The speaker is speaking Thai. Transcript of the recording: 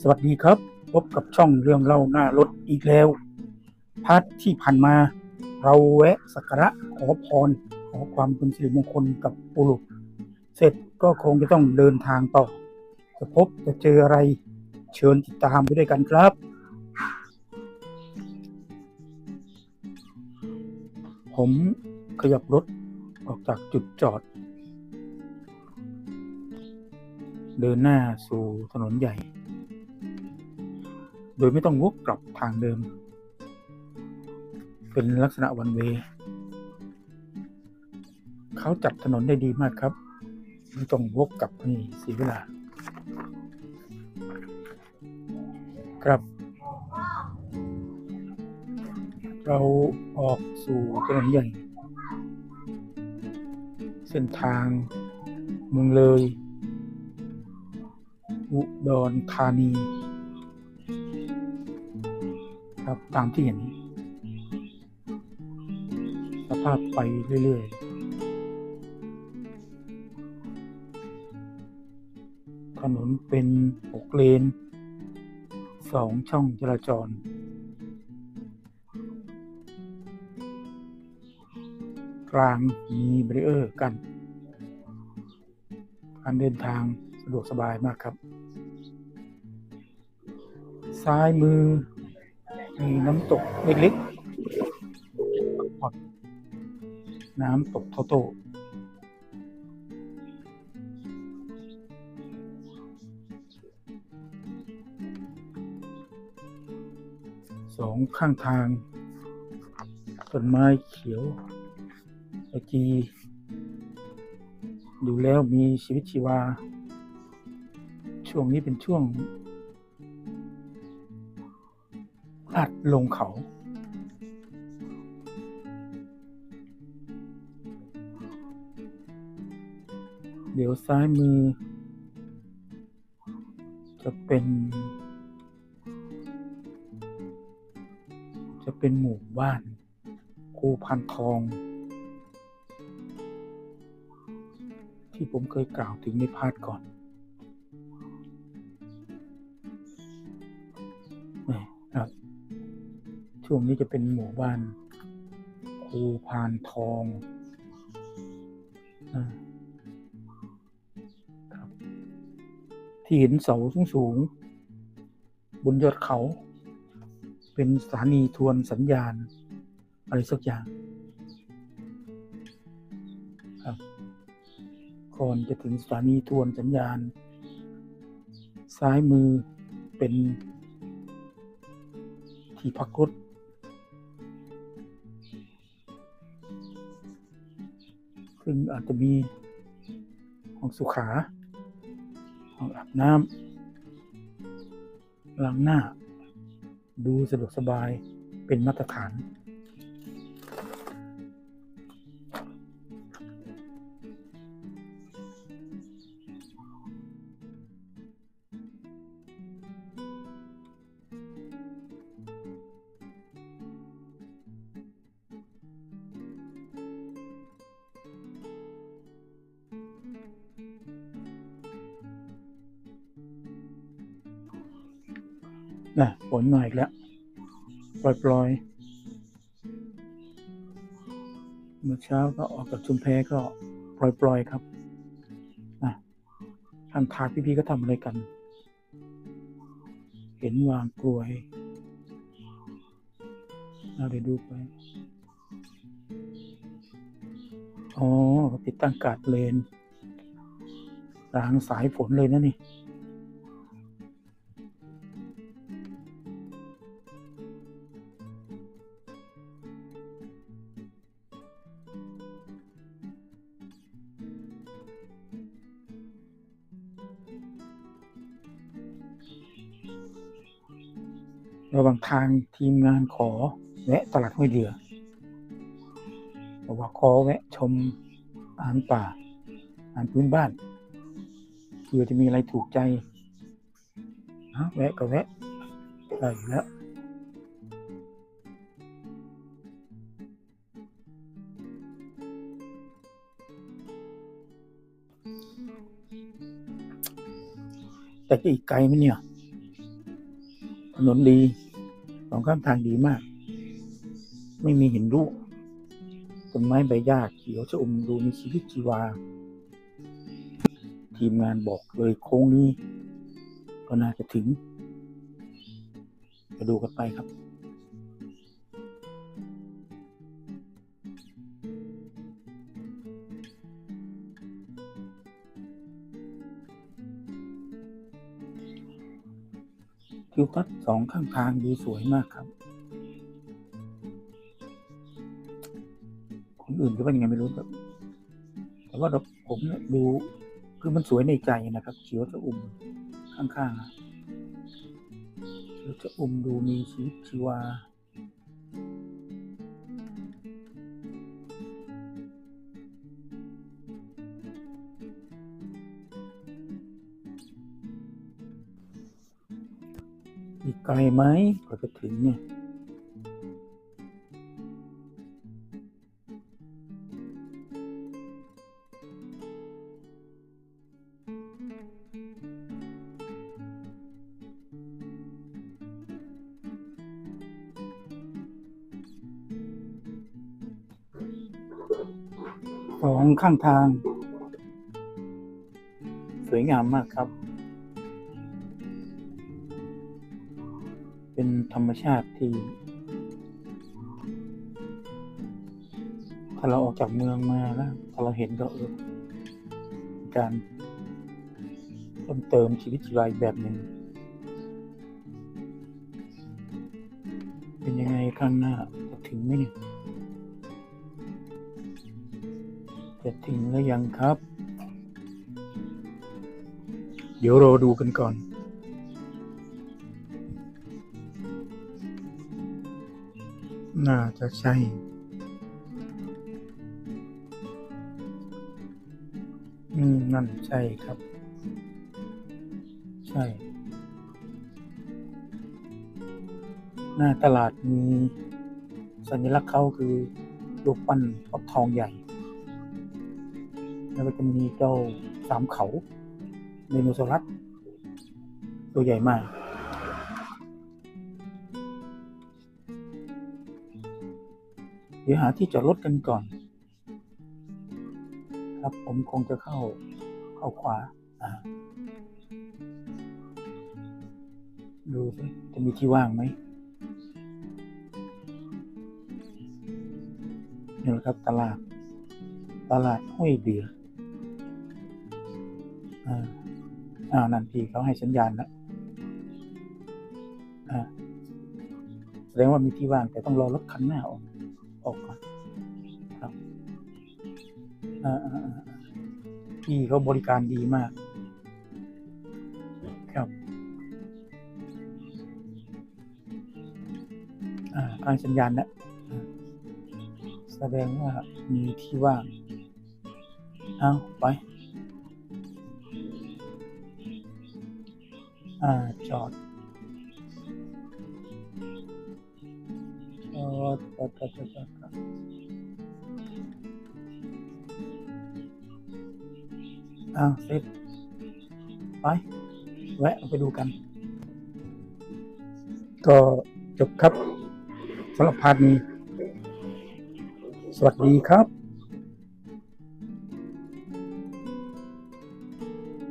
สวัสดีครับ พบกับช่องเรื่องเล่าหน้ารถอีกแล้ว พาร์ทที่ผ่านมา เราแวะสักการะขอพร ขอความเป็นสิริมงคลกับปุรุษเสร็จก็คงจะต้องเดินทางต่อ จะพบจะเจออะไรเชิญติดตามไปด้วยกันครับผมขยับรถ ออกจากจุดจอด เดินหน้าสู่ถนนใหญ่ โดยไม่ต้องวกกลับทางเดิม เป็นลักษณะวันเวเขาจัดถนนได้ดีมากครับ ไม่ต้องวกกลับนี่เสียเวลา ครับเราออกสู่ถนนใหญ่ เส้นทางเมืองเลย อุดรธานี ครับตามที่เห็น สภาพไปเรื่อย ๆ ถนนเป็นหกเลนสองช่องจราจร กลางมีเบรีเออร์กันการเดินทางสะดวกสบายมากครับ ซ้ายมือมีน้ำตกเล็กๆผ่อนน้ำตกโตโตสองข้างทางต้นไม้เขียว ขจีดูแล้วมีชีวิตชีวา ช่วงนี้เป็นช่วงลาดลงเขา เดี๋ยวซ้ายมือ จะเป็น จะเป็นหมู่บ้าน คูพันทอง ที่ผมเคยกล่าวถึงในพาร์ทก่อนนี่ครับช่วงนี้จะเป็นหมู่บ้านคูพานทองอาครับที่เห็นเสาสูงสูงๆบนยอดเขา เป็นสถานีทวนสัญญาณ อะไรสักอย่าง ก่อนจะถึงสถานีทวนสัญญาณ ซ้ายมือเป็นที่พักรถซึ่งอาจจะมีห้องสุขาห้องอาบน้ำล้างหน้า ดูสะดวกสบายเป็นมาตรฐาน นะฝนมาอีกแล้ว ปล่อยปล่อยๆเมื่อเช้าก็ออกจากชุมแพก็ปล่อยปล่อยๆครับนะทางทางพี่ๆก็ทำอะไรกัน เห็นวางกลวยเราเดี๋ยวดูไปอ๋อเขาติดตั้งกาดเลนรางสายฝนเลยนะนี่ ระหว่างทางทีมงานขอแวะตลาดห้วยเดือบอกว่าขอแวะชมอาหารป่าอาหารพื้นบ้านเผื่อจะมีอะไรถูกใจฮะแวะก็แวะได้อยู่แล้วแต่อีกไกลไหมเนี่ย ถนนดีสองข้างทางดีมาก ไม่มีหินรุต้นไม้ใบหญ้าเขียวชอุ่มดูมีชีวิตชีวา ทีมงานบอกเลยโค้งนี้ ก็น่าจะถึงไปดูกันไปครับ ทัศน์สองข้างทางดีสวยมากครับ คนอื่นก็เป็นยังไงไม่รู้แต่แต่ว่าผมเนี่ยดูคือมันสวยในใจนะครับเขียวจะอุ่มข้างๆอะเขียวจะอุ่มดูมีชีวิตชีวา อีกไกลไหมกว่าจะถึงเนี่ยสองข้างทาง สวยงามมากครับ เป็นธรรมชาติที่ ถ้าเราออกจากเมืองมาแล้วพอเราเห็นก็เออการเพิ่มเติมชีวิตชีวาอีกแบบหนึ่งเป็นยังไงข้างหน้าจะถึงไหมเนี่ยจะถึงแล้วยังครับ เดี๋ยวรอดูกันก่อน น่าจะใช่ อืม นั่นใช่ครับ ใช่ หน้าตลาดมีสัญลักษณ์เขาคือรูปปั้นฟักทองใหญ่ แล้วก็จะมีเจ้าสามเขาเมนูสลัดตัวใหญ่มาก ดี๋ยวหาที่จอดรถกันก่อน ครับผมคงจะเข้าเข้าขวาดูสิจะมีที่ว่างไหมนี่แหละครับตลาด ตลาดห้วยเดืออ่านั่นพี่เขาให้สัญญาณแล้วอ่าแสดงว่ามีที่ว่างแต่ต้องรอรถคันหน้าออก พี่เขาบริการดีมาก ครับอ่าทางสัญญาณนะอ่าแสดงว่ามีที่ว่างเอาไป อ่า จอดจอดจอดจอดจอด อดครับอ้าเสร็จไป แวะไปดูกัน ก็จบครับสำหรับพาร์ทนี้ สวัสดีครับ